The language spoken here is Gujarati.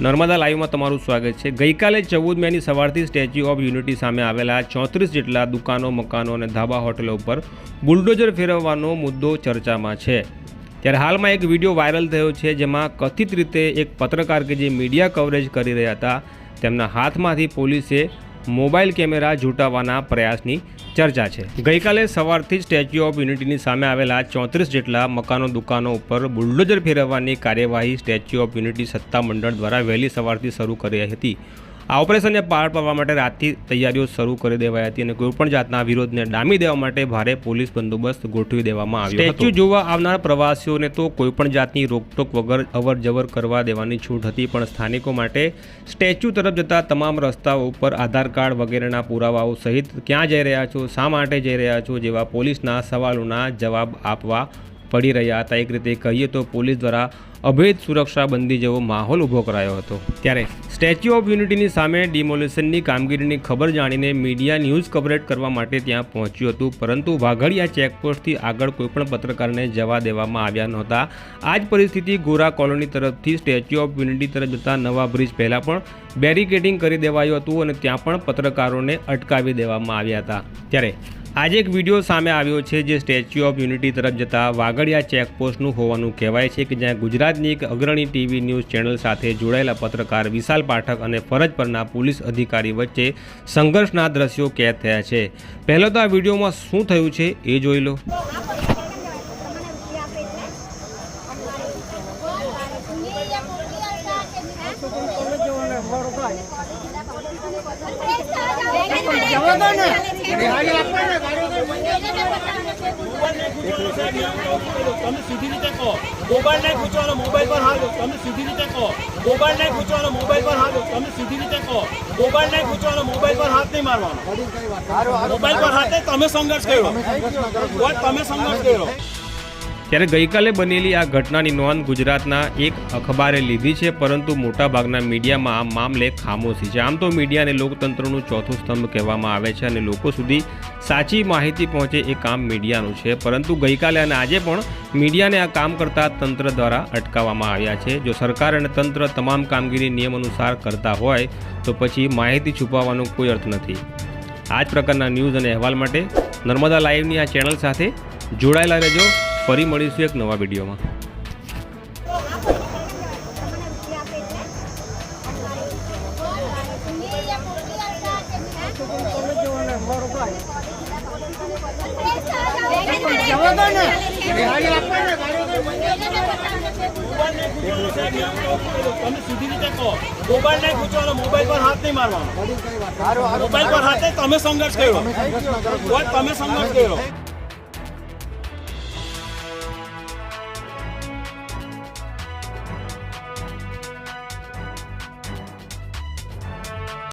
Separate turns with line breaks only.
નર્મદા લાઈવમાં તમારું સ્વાગત છે. ગઈકાલે ચૌદ મેની સવારથી સ્ટેચ્યુ ઓફ યુનિટી સામે આવેલા ચોત્રીસ જેટલા દુકાનો, મકાનો અને ધાબા હોટલો ઉપર બુલડોઝર ફેરવવાનો મુદ્દો ચર્ચામાં છે. ત્યારે હાલમાં એક વીડિયો વાયરલ થયો છે જેમાં કથિત રીતે એક પત્રકાર કે જે મીડિયા કવરેજ કરી રહ્યા હતા તેમના હાથમાંથી પોલીસે મોબાઈલ કેમેરા ઝૂંટાવવાના પ્રયાસની ચર્ચા છે. ગઈકાલે સવારથી સ્ટેચ્યુ ઓફ યુનિટીની સામે આવેલા ચોત્રીસ જેટલા મકાનો દુકાનો ઉપર બુલડોઝર ફેરવવાની કાર્યવાહી સ્ટેચ્યુ ઓફ યુનિટી સત્તા મંડળ દ્વારા વહેલી સવારથી શરૂ કરી હતી. આ ઓપરેશનને પાર પાડવા માટે રાતથી તૈયારીઓ શરૂ કરી દેવાઈ હતી અને કોઈપણ જાતના વિરોધને ડામી દેવા માટે ભારે પોલીસ બંદોબસ્ત ગોઠવી દેવામાં આવ્યો સ્ટેચ્યુ જોવા આવનાર પ્રવાસીઓને તો કોઈપણ જાતની રોકટોક વગર અવર જવર કરવા દેવાની છૂટ હતી, પણ સ્થાનિકો માટે સ્ટેચ્યુ તરફ જતા તમામ રસ્તાઓ ઉપર આધાર કાર્ડ વગેરેના પુરાવાઓ સહિત ક્યાં જઈ રહ્યા છો, શા માટે જઈ રહ્યા છો જેવા પોલીસના સવાલોના જવાબ આપવા પડી રહ્યા હતા. એક રીતે કહીએ તો પોલીસ દ્વારા અભેદ સુરક્ષાબંધી જેવો માહોલ ઊભો કરાયો હતો. ત્યારે સ્ટેચ્યુ ઓફ યુનિટીની સામે ડિમોલેશનની કામગીરીની ખબર જાણીને મીડિયા ન્યૂઝ કવરેજ કરવા માટે ત્યાં પહોંચ્યું હતું. પરંતુ વાઘડિયા ચેકપોસ્ટથી આગળ કોઈપણ પત્રકારને જવા દેવામાં આવ્યા નહોતા. આ જ પરિસ્થિતિ ગોરા કોલોની તરફથી સ્ટેચ્યુ ઓફ યુનિટી તરફ જતા નવા બ્રિજ પહેલાં પણ બેરિકેડિંગ કરી દેવાયું હતું અને ત્યાં પણ પત્રકારોને અટકાવી દેવામાં આવ્યા હતા. ત્યારે આજે એક વીડિયો સામે આવ્યો છે જે સ્ટેચ્યુ ઓફ યુનિટી તરફ જતા વાગડિયા ચેકપોસ્ટનું હોવાનું કહેવાય છે કે જ્યાં ગુજરાતની એક અગ્રણી ટીવી ન્યૂઝ ચેનલ સાથે જોડાયેલા પત્રકાર વિશાલ પાઠક અને ફરજ પરના પોલીસ અધિકારી વચ્ચે સંઘર્ષના દ્રશ્યો કેદ થયા છે. પહેલાં તો આ વિડીયોમાં શું થયું છે એ જોઈ લો.
તમે સીધી રીતે કહો. મોબાઈલ નહીં ખૂંચવાનો મોબાઈલ પર હાથ તમે સીધી રીતે કહો. મોબાઈલ નહીં ખૂંચવાનો મોબાઈલ પર હાથ તમે સીધી રીતે કહો. મોબાઈલ નહીં ખૂંચવાનો મોબાઈલ પર હાથ નહીં મારવાનો. મોબાઈલ પર હાથ તમે સંઘર્ષ કર્યો. તમે સંઘર્ષ કર્યો.
ત્યારે ગઈકાલે બનેલી આ ઘટનાની નોંધ ગુજરાતના એક અખબારે લીધી છે, પરંતુ મોટાભાગના મીડિયામાં આ મામલે ખામોશી છે. આમ તો મીડિયાને લોકતંત્રનું ચોથું સ્તંભ કહેવામાં આવે છે અને લોકો સુધી સાચી માહિતી પહોંચે એ કામ મીડિયાનું છે. પરંતુ ગઈકાલે અને આજે પણ મીડિયાને આ કામ કરતા તંત્ર દ્વારા અટકાવવામાં આવ્યા છે. જો સરકાર અને તંત્ર તમામ કામગીરી નિયમ અનુસાર કરતા હોય, તો પછી માહિતી છુપાવવાનો કોઈ અર્થ નથી. આ જ પ્રકારના ન્યૂઝ અને અહેવાલ માટે નર્મદા લાઈવની આ ચેનલ સાથે જોડાયેલા રહેજો. ફરી મળીશું એક નવા વિડીયોમાં.
તમે સીધી રીતે કહો. મોબાઈલ નહીં પૂછવાનો મોબાઈલ પર હાથ નહીં મારવાનો. મોબાઈલ પર હાથ તમે સંઘર્ષ કર્યો. તમે સંઘર્ષ કર્યો.